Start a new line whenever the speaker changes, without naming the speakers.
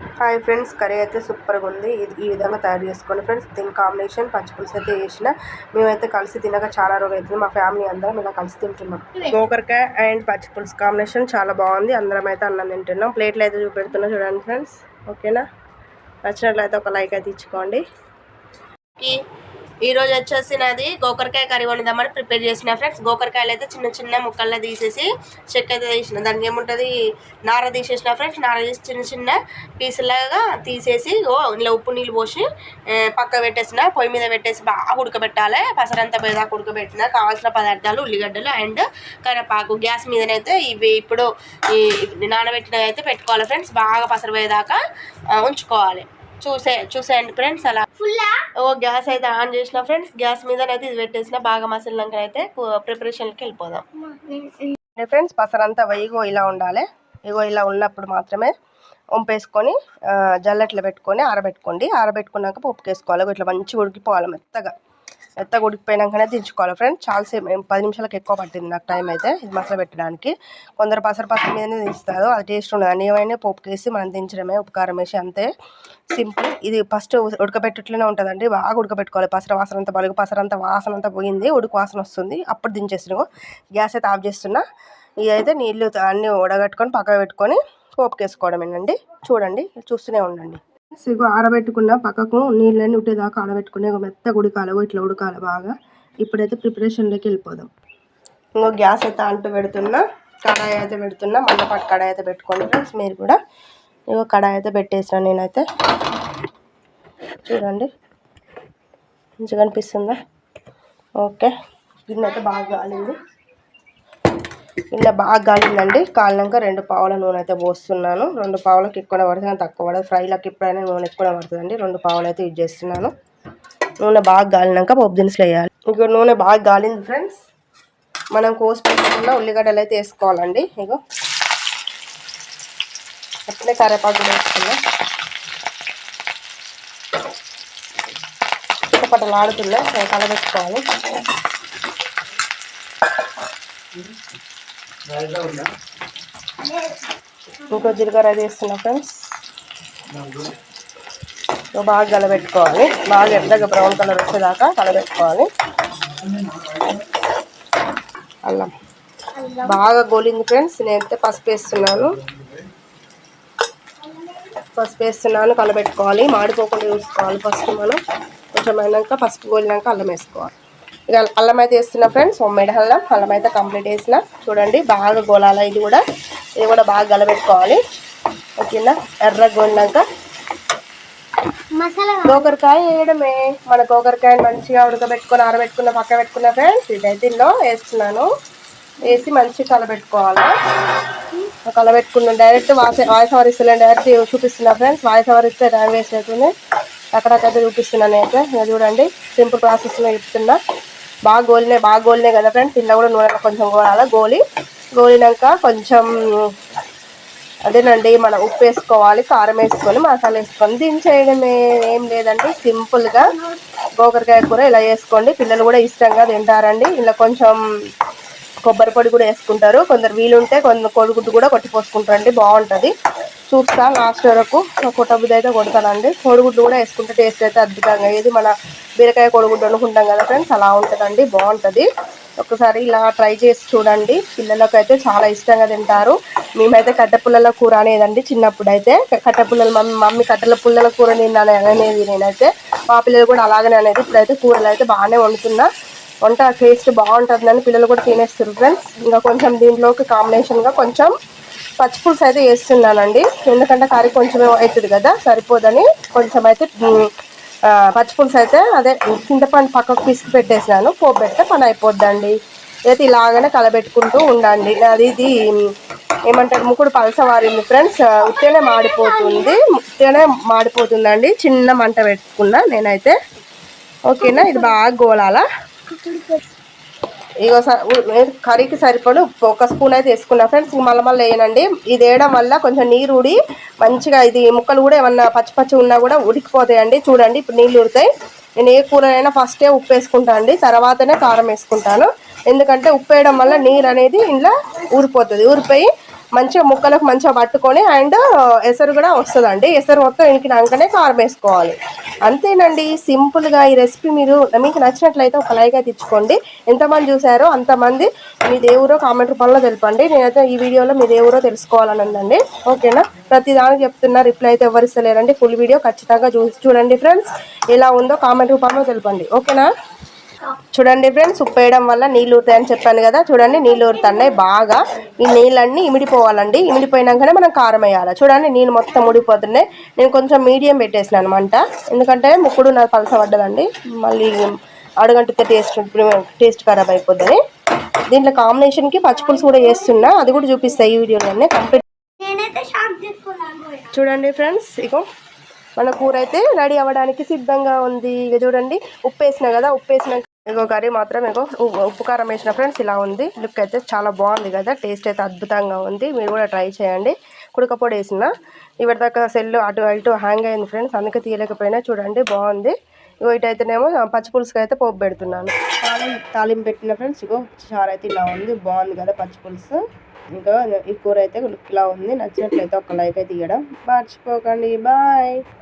Hi friends curry అయితే సూపర్గా ఉంది. ఇది ఈ విధంగా తయారు చేసుకోండి ఫ్రెండ్స్ దీని కాంబినేషన్ పచ్చిపులుసు అయితే వేసిన మేమైతే కలిసి తినక చాలా రోజు అవుతుంది. మా ఫ్యామిలీ అందరం ఇలా కలిసి తింటున్నాం. గోకరకాయ అండ్ పచ్చిపులుసు కాంబినేషన్ చాలా బాగుంది. అందరం అయితే అన్నం తింటున్నాం. ప్లేట్లు అయితే చూపెడుతున్నాం చూడండి ఫ్రెండ్స్ ఓకేనా నచ్చినట్లయితే ఒక లైక్ అయితే ఇచ్చుకోండి. ఈ రోజు వచ్చేసి నాది గోకరకాయ కర్రీ వండుదామని ప్రిపేర్ చేసిన ఫ్రెండ్స్. గోకరకాయలు అయితే చిన్న చిన్న ముక్కల్లో తీసేసి చెక్క అయితే తీసిన. దానికి ఏముంటుంది? నార తీసేసిన ఫ్రెండ్స్. నార తీసి చిన్న చిన్న పీసులాగా తీసేసి ఓ ఇలా ఉప్పు నీళ్ళు పోసి పక్క పెట్టేసిన పొయ్యి మీద పెట్టేసి బాగా ఉడకబెట్టాలి. పసరంతా పోయేదాకా ఉడకబెట్టిన. కావాల్సిన పదార్థాలు ఉల్లిగడ్డలు అండ్ కరివేపాకు. గ్యాస్ మీదనైతే ఇవి ఇప్పుడు ఈ నానబెట్టినవి అయితే పెట్టుకోవాలి ఫ్రెండ్స్. బాగా పసరపోయేదాకా ఉంచుకోవాలి. చూసే చూసేయండి ఫ్రెండ్స్ అలా. ఓ గ్యాస్ అయితే ఆన్ చేసిన ఫ్రెండ్స్ గ్యాస్ మీదనైతే ఇది పెట్టేసిన బాగా మసాలాక అయితే ప్రిపరేషన్కి వెళ్ళిపోదాం. ఫ్రెండ్స్ పసరంతా ఇగో ఇలా ఉండాలి. ఇగో ఇలా ఉన్నప్పుడు మాత్రమే వంపేసుకొని ఆ, జల్లెట్లో పెట్టుకొని ఆరబెట్టుకోండి. ఆరబెట్టుకున్నాక పప్పుకి వేసుకోవాలి ఇట్లా మంచిగా ఉడికిపోవాలి మెత్తగా. మెత్తగా ఉడికిపోయినాకనే దించుకోవాలి ఫ్రెండ్స్ చాలాసేపు ఏం పది నిమిషాలకు ఎక్కువ పట్టింది నాకు టైం అయితే ఇది మసాలా పెట్టడానికి. కొందరు పసరు పసరు మీదనే దించుతారు. అది టేస్ట్ ఉండదు. ఏమైనా పోపుకేసి వేసి మనం దించడమే ఉపకారం వేసి అంతే. సింపుల్ ఇది ఫస్ట్ ఉడకబెట్టట్లోనే ఉంటుందండి. బాగా ఉడకబెట్టుకోవాలి పసర వాసన అంతా బలుగు పసర అంతా వాసన అంతా పోయింది ఉడుకు వాసన వస్తుంది. అప్పుడు దించేస్తున్నాము గ్యాస్ అయితే ఆఫ్ చేస్తున్నా. ఇదైతే నీళ్ళు అన్నీ ఉడగట్టుకొని పక్కన పెట్టుకొని పోపుకేసుకోవడం ఏంటండి చూడండి చూస్తూనే ఉండండి. సిగ్గు ఆరబెట్టుకున్న పక్కకు నీళ్ళని ఉట్టేదాకా ఆడబెట్టుకునే ఒక మెత్త ఉడకాలి ఇట్లా ఉడకాలి బాగా. ఇప్పుడైతే ప్రిపరేషన్లోకి వెళ్ళిపోదాం. ఇంకో గ్యాస్ అయితే అంటు పెడుతున్నా కడాయి అయితే పెడుతున్నా మందపాటి కడాయి అయితే పెట్టుకోండి ఫ్రెండ్స్ మీరు కూడా. ఇగో కడాయి అయితే పెట్టేసిన నేనైతే. చూడండి. మంచిగా అనిపిస్తుందా? ఓకే. గిన్నె అయితే బాగా కాలింది. ఇలా బాగా కాలిందండి కాలినాక రెండు పావుల నూనె అయితే పోస్తున్నాను. రెండు పావులకు ఎక్కువ పడుతుంది తక్కువ పడదు. ఫ్రైలకు ఎప్పుడైనా నూనె ఎక్కువ పడుతుందండి. రెండు పావులు అయితే యూజ్ చేస్తున్నాను. నూనె బాగా గాలినాక పప్పు దినుసులు వేయాలి. ఇంకో నూనె బాగా గాలింది ఫ్రెండ్స్. మనం కోసి పెట్టుకున్న ఉల్లిగడ్డలు అయితే వేసుకోవాలండి. ఇగో అట్లే కరేపాకు కూడా వేసుకున్నా. చిట్టపట్టలు ఆడుతున్నా కలబెట్టుకోవాలి. ఇంకో జీలకర్ర వేస్తున్నా ఫ్రెండ్స్. బాగా కలబెట్టుకోవాలి. బాగా ఎర్రగా బ్రౌన్ కలర్ వచ్చేదాకా కలబెట్టుకోవాలి. అల్లం. బాగా గోలింది ఫ్రెండ్స్. నేనైతే పసుపు వేస్తున్నాను. పసుపు వేస్తున్నాను. కలబెట్టుకోవాలి. మాడిపోకుండా చూసుకోవాలి ఫస్ట్ మనం. కొంచెం అయినాక పసుపు గోలినాక అల్లం వేసుకోవాలి. ఇక అల్లం అయితే వేస్తున్నా ఫ్రెండ్స్. హోమ్మేడ్ అల్లం. అల్లం అయితే కంప్లీట్ వేసిన. చూడండి బాగా గోలాల ఇది కూడా. ఇది కూడా బాగా గలబెట్టుకోవాలి. ఓకేనా? ఎర్ర గోలినాక. గోకరకాయ వేయడమే. మన గోకరకాయని మంచిగా ఉడకబెట్టుకొని ఆరబెట్టుకున్న పక్క పెట్టుకున్న ఫ్రెండ్స్ ఇదైతే ఇందులో వేస్తున్నాను. వేసి మంచిగా కలబెట్టుకోవాలి. కలబెట్టుకున్న డైరెక్ట్ వాయిస్ వాయిస్ ఓవర్ ఇస్తున్నాను డైరెక్ట్ చూపిస్తున్నా ఫ్రెండ్స్. వాయిస్ ఓవర్ ఇస్తే టైం వేస్ట్ అవుతుంది. అక్కడక్కడైతే చూపిస్తున్నాను అయితే చూడండి సింపుల్ ప్రాసెస్లో చెప్తున్నా. బాగా గోలినాయి బాగా గోలినాయి కదా ఫ్రెండ్స్ ఇంట్లో కూడా నూనెలో కొంచెం గోలాలి గోలి గోలినాక కొంచెం అదేనండి మనం ఉప్పు వేసుకోవాలి కారం వేసుకొని మసాలా వేసుకొని దించేయడమే ఏం లేదండి. సింపుల్గా గోకరకాయ కూర ఇలా చేసుకోండి పిల్లలు కూడా ఇష్టంగా తింటారండి. ఇలా కొంచెం కొబ్బరి పొడి కూడా వేసుకుంటారు. కొందరు వీలుంటే కొందరు కోడిగుడ్డు కూడా కొట్టిపోసుకుంటారండి బాగుంటుంది. చూస్తా లాస్ట్ వరకు. కొట్టబుద్ధి అయితే కొడతానండి. కోడిగుడ్డు కూడా వేసుకుంటే టేస్ట్ అయితే అద్భుతంగా. ఇది మన బీరకాయ కోడిగుడ్డు అనుకుంటాం కదా ఫ్రెండ్స్ అలా ఉంటుందండి బాగుంటుంది. ఒకసారి ఇలా ట్రై చేసి చూడండి. పిల్లలకు అయితే చాలా ఇష్టంగా తింటారు. మేమైతే కట్టెపుల్లల కూర అనేదండి చిన్నప్పుడు అయితే కట్టె మమ్మీ మమ్మీ కట్టెల పుల్లల కూర తిన్నాను అనేది నేనైతే. మా పిల్లలు కూడా అలాగనే అనేది. ఇప్పుడైతే కూరలు అయితే బాగానే వండుతున్నా. వంట టేస్ట్ బాగుంటుందని పిల్లలు కూడా తినేస్తారు ఫ్రెండ్స్ ఇంకా కొంచెం దీంట్లోకి కాంబినేషన్గా కొంచెం పచ్చిపులుసు అయితే వేస్తున్నానండి. ఎందుకంటే కర్రీ కొంచెం అవుతుంది కదా సరిపోదని కొంచెం అయితే పచ్చిపులుసు అయితే అదే చింతపండు పక్కకు పిసికి పెట్టేసినాను. పోపు పెడితే పని అయిపోద్దండి. అయితే ఇలాగనే కలబెట్టుకుంటూ ఉండండి. అది ఇది ఏమంటారు ముక్కుడు పలస వారింది ఫ్రెండ్స్. ఉత్తేనే మాడిపోతుంది. ఉత్తేనే మాడిపోతుందండి. చిన్న మంట పెట్టుకున్నా నేనైతే. ఓకేనా? ఇది బాగా గోలాలా? ఇగో కర్రీకి సరిపడు ఉప్పు. ఒక స్పూన్ అయితే వేసుకున్నా ఫ్రెండ్స్ మళ్ళీ మళ్ళీ వేయనండి. ఇది వేయడం వల్ల కొంచెం నీరు ఉడి మంచిగా ఇది ముక్కలు కూడా ఏమన్నా పచ్చి పచ్చి ఉన్నా కూడా ఉడికిపోతాయండి. చూడండి ఇప్పుడు నీళ్ళు ఉడతాయి నేను ఏ కూరనైనా ఫస్టే ఉప్పు వేసుకుంటాను అండి. తర్వాతనే కారం వేసుకుంటాను. ఎందుకంటే ఉప్పు వేయడం వల్ల నీరు అనేది ఇంట్లో ఊరిపోతుంది. ఊరిపోయి మంచిగా ముక్కలకు మంచిగా పట్టుకొని అండ్ ఎసరు కూడా వస్తుందండి. ఎసరు మొత్తం ఇంకినాకనే కారం వేసుకోవాలి. అంతేనండి సింపుల్గా ఈ రెసిపీ మీరు మీకు నచ్చినట్లయితే ఒక లైక్ అయితే ఇచ్చుకోండి. ఎంతమంది చూసారో అంతమంది మీ దేవురో కామెంట్ రూపంలో తెలపండి. నేనైతే ఈ వీడియోలో మీ దేవురో తెలుసుకోవాలని ఉందండి ఓకేనా? ప్రతి దానికి చెప్తున్నా రిప్లై అయితే ఎవరు ఇస్తలేరండి. ఫుల్ వీడియో ఖచ్చితంగా చూసి చూడండి ఫ్రెండ్స్. ఎలా ఉందో కామెంట్ రూపంలో తెలపండి. ఓకేనా? చూడండి ఫ్రెండ్స్ ఉప్పు వేయడం వల్ల నీళ్ళు ఊరుతాయని చెప్పాను కదా చూడండి నీళ్ళు ఊరుతున్నాయి బాగా. ఈ నీళ్ళన్నీ ఇమిడిపోవాలండి. ఇమిడిపోయినాకనే మనం కారం వేయాలి. చూడండి నీళ్ళు మొత్తం ఉడిపోతున్నాయి నేను కొంచెం మీడియం పెట్టేసినాను అనమాట ఎందుకంటే ముక్కుడు నాకు పలస పడ్డదండి. మళ్ళీ అడుగంటితే టేస్ట్ టేస్ట్ ఖరాబ్ అయిపోద్దని దీంట్లో కాంబినేషన్కి పచ్చిపులుసు కూడా వేస్తున్నా అది కూడా చూపిస్తాయి ఈ వీడియోలోనే. కంప్లీట్ చూడండి ఫ్రెండ్స్ ఇగో. మన కూర అయితే రెడీ అవ్వడానికి సిద్ధంగా ఉంది. ఇక చూడండి ఉప్పు వేసిన కదా ఉప్పు వేసిన ఇగో కర్రీ మాత్రం ఇగో ఉప్పు కారం వేసిన ఫ్రెండ్స్ ఇలా ఉంది. లుక్ అయితే చాలా బాగుంది కదా టేస్ట్ అయితే అద్భుతంగా ఉంది. మీరు కూడా ట్రై చేయండి. కుడకపోడి వేసిన ఇప్పటి దాకా సెల్ అటు ఇటు హ్యాంగ్ అయింది ఫ్రెండ్స్ అందుకే తీయలేకపోయినా చూడండి బాగుంది. ఇగో ఇటైతేనేమో అయితేనేమో పచ్చి పులుసుకి అయితే పోపు పెడుతున్నాను. తాలింపు తాలింపు పెట్టిన ఫ్రెండ్స్ ఇగో చారు అయితే ఇలా ఉంది బాగుంది కదా పచ్చి పులుసు. ఇంకా ఈ కూర అయితే లుక్ ఇలా ఉంది నచ్చినట్లయితే ఒక లైక్ అయితే ఇవ్వడం మర్చిపోకండి బాయ్.